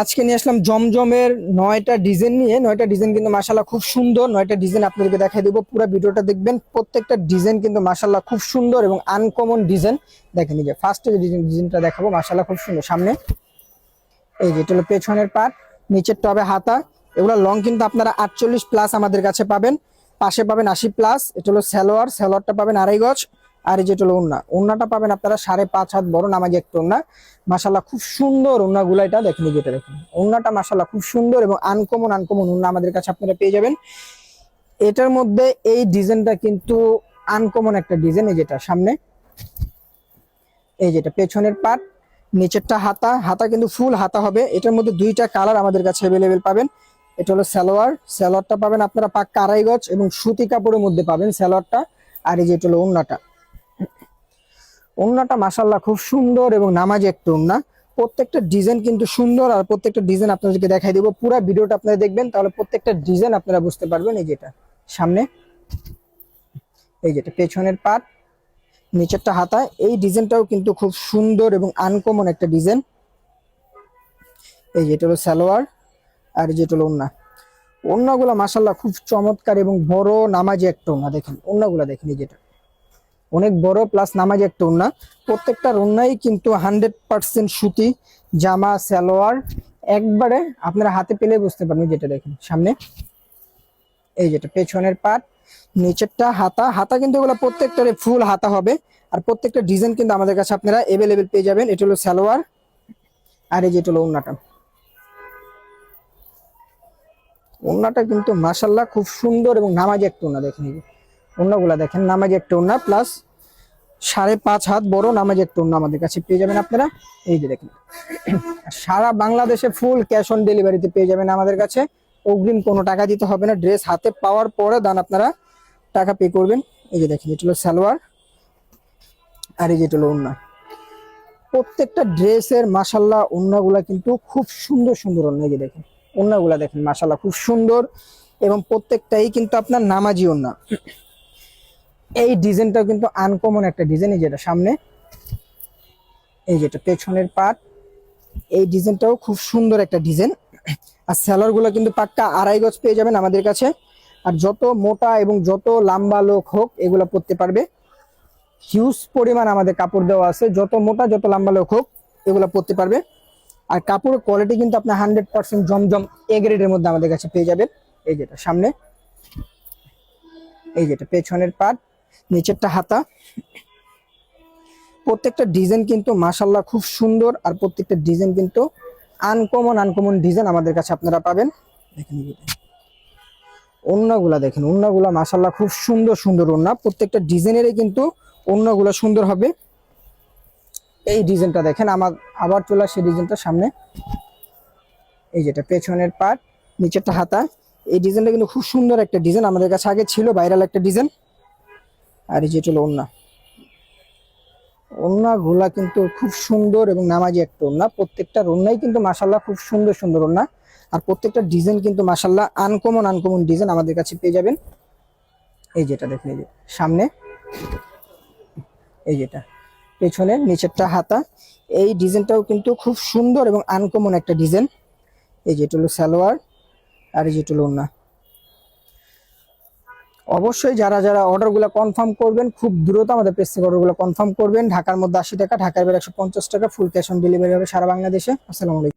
আজকে নিয়ে আসলাম জমজমের নয়টা ডিজাইন নিয়ে। নয়টা ডিজাইন কিন্তু মাসাল্লাহ খুব সুন্দর। নয়টা ডিজাইন আপনাদেরকে দেখাই দেবো। পুরো ভিডিওটা দেখবেন, প্রত্যেকটা ডিজাইন কিন্তু মাসাল্লাহ খুব সুন্দর এবং আনকমন ডিজাইন। দেখেন যে ফার্স্টে যে ডিজাইন, ডিজাইনটা দেখাবো মাসাল্লাহ খুব সুন্দর। সামনে এই যে এটা হলো পেছনের পাট, নিচের টবে হাতা। এগুলো লং কিন্তু আপনারা আটচল্লিশ প্লাস আমাদের কাছে পাবেন। পাশে পাবেন আশি প্লাস এটা হলো স্যালোয়ার স্যালোয়ারটা পাবেন আড়াই গজ। আর যেটা হলো ওন্না ওন্নাটা পাবেন আপনারা সাড়ে পাঁচ হাত বড়, নামাজি একটা ওন্না মাসাল্লাহ খুব সুন্দর ওন্নাগুলো এটা দেখেন যেটা দেখেন। ওন্নাটা মাসাল্লাহ খুব সুন্দর এবং আনকমন আনকমন ওন্না আমাদের কাছে আপনারা পেয়ে যাবেন। এটার মধ্যে এই ডিজাইনটা কিন্তু আনকমন একটা ডিজাইন, এই যেটা সামনে। এই যেটা পেছনের পাট, নিচেরটা হাতা। হাতা কিন্তু ফুল হাতা হবে। এটার মধ্যে দুইটা কালার আমাদের কাছে অ্যাভেলেবেল পাবেন। এটা হলো সালোয়ার। সালোয়ারটা পাবেন আপনারা পাক্কা আড়াই গজ এবং সুতি কাপড়ের মধ্যে পাবেন সালোয়ারটা। আর এই যে এটা হলো ওন্নাটা ওন্নাটা মাসাল্লাহ খুব সুন্দর এবং নামাজি একটা ওন্না প্রত্যেকটা ডিজাইন কিন্তু সুন্দর আর প্রত্যেকটা ডিজাইন আপনাদেরকে দেখাই দেবো। পুরো ভিডিওটা আপনারা দেখবেন, তাহলে প্রত্যেকটা ডিজাইন আপনারা বুঝতে পারবেন। এই যেটা সামনে, এই যেটা পেছনের পাট নিচেরটা হাতা এই ডিজাইনটাও কিন্তু খুব সুন্দর এবং আনকমন একটা ডিজাইন। এই যেটা হলো সালোয়ার আর যেটা হলো ওন্না ওন্নাগুলো মাসাল্লাহ খুব চমৎকার এবং বড় নামাজি একটা ওন্না দেখেন ওন্নাগুলো দেখেন এই যেটা। অনেক বড় প্লাস নামাজ একটা ওন্না প্রত্যেকটা ওন্নাই কিন্তু হান্ড্রেড পার্সেন্ট সুতি, জামা, সালোয়ার। একবারে আপনারা হাতে পেলে বুঝতে পারবেন যেটা দেখেন সামনে। এই যেটা পেছনের পাট, নিচেরটা হাতা। হাতা কিন্তু এগুলো প্রত্যেকটারে ফুল হাতা হবে। আর প্রত্যেকটা ডিজাইন কিন্তু আমাদের কাছে আপনারা এভেলেবেল পেয়ে যাবেন। এটা হলো সালোয়ার। আর এই যেটা হলো ওন্নাটা ওন্নাটা কিন্তু মাসাল্লাহ খুব সুন্দর এবং নামাজ একটা ওন্না দেখেন যে। ওন্নাগুলা দেখেন, নামাজি একটা ওন্না প্লাস সাড়ে পাঁচ হাত বড় নামাজি একটা ওন্না আমাদের কাছে পেয়ে যাবেন আপনারা। এই যে দেখেন, সারা বাংলাদেশে ফুল ক্যাশ অন ডেলিভারিতে পেয়ে যাবেন আমাদের কাছে। অগ্রিম কোনো টাকা দিতে হবে না ড্রেস হাতে পাওয়ার পরে দান আপনারা টাকা পে করবেন। এই যে দেখেন, এটা হলো সালোয়ার, আর এই যেটা হলো ওন্না প্রত্যেকটা ড্রেসের মাসাল্লাহ ওন্নাগুলা কিন্তু খুব সুন্দর সুন্দর ওন্না এই যে দেখেন ওন্নাগুলা দেখেন মাসাল্লাহ খুব সুন্দর। এবং প্রত্যেকটাই কিন্তু আপনার নামাজি ওন্না এই ডিজাইনটাও কিন্তু আনকমন একটা ডিজাইন, এই যেটা সামনে। এই যেটা পেছনের পাট। এই ডিজাইনটাও খুব সুন্দর একটা ডিজাইন। আর স্যালোয়ারগুলো কিন্তু পাক্কা আড়াই গজ পেয়ে যাবেন আমাদের কাছে। আর যত মোটা এবং যত লম্বা লোক হোক, এগুলো পরতে পারবে। হিউজ পরিমাণ আমাদের কাপড় দেওয়া আছে। যত মোটা, যত লম্বা লোক হোক, এগুলো পরতে পারবে। আর কাপড়ের কোয়ালিটি কিন্তু আপনার হান্ড্রেড পার্সেন্ট জমজম এ গ্রেডের মধ্যে আমাদের কাছে পেয়ে যাবেন। এই যেটা সামনে। এই যেটা পেছনের পাট। নিচেরটা হাতা। প্রত্যেকটা ডিজাইন কিন্তু মাসাল্লাহ খুব সুন্দর আর প্রত্যেকটা ডিজাইন কিন্তু আনকমন আনকমন ডিজাইন আমাদের কাছে আপনারা পাবেন। দেখেন দেখেন। ওন্নাগুলা মাসাল্লাহ খুব সুন্দর সুন্দর ওন্না প্রত্যেকটা ডিজাইনেরই কিন্তু ওন্নাগুলা সুন্দর হবে। এই ডিজাইনটা দেখেন, আমার আবার চলে আসে ডিজাইনটা সামনে। এই যেটা পেছনের পার্ট নিচেরটা হাতা। এই ডিজাইনটা কিন্তু খুব সুন্দর একটা ডিজাইন আমাদের কাছে আগে ছিল ভাইরাল একটা ডিজাইন আর এই যেটা হলো ওন্না ওন্নাগুলা কিন্তু খুব সুন্দর এবং নামাজি একটা ওন্না প্রত্যেকটা ওন্নাই কিন্তু মাসাল্লাহ খুব সুন্দর সুন্দর ওন্না আর প্রত্যেকটা ডিজাইন কিন্তু মাসাল্লাহ আনকমন আনকমন ডিজাইন আমাদের কাছে পেয়ে যাবেন। এই যেটা দেখেন, এই যে সামনে। এই যেটা পেছনে, নিচেরটা হাতা। এই ডিজাইনটাও কিন্তু খুব সুন্দর এবং আনকমন একটা ডিজাইন। এই যেটা হলো সালোয়ার। আর এই যেটা হলো ওন্না অবশ্যই যারা যারা অর্ডারগুলো কনফার্ম করবেন, খুব দ্রুত আমাদের পেজ থেকে অর্ডারগুলো কনফার্ম করবেন। ঢাকার মধ্যে আশি টাকা, ঢাকার বের একশো পঞ্চাশ টাকা ফুল ক্যাশ অন ডেলিভারি হবে সারা বাংলাদেশে। আসসালামু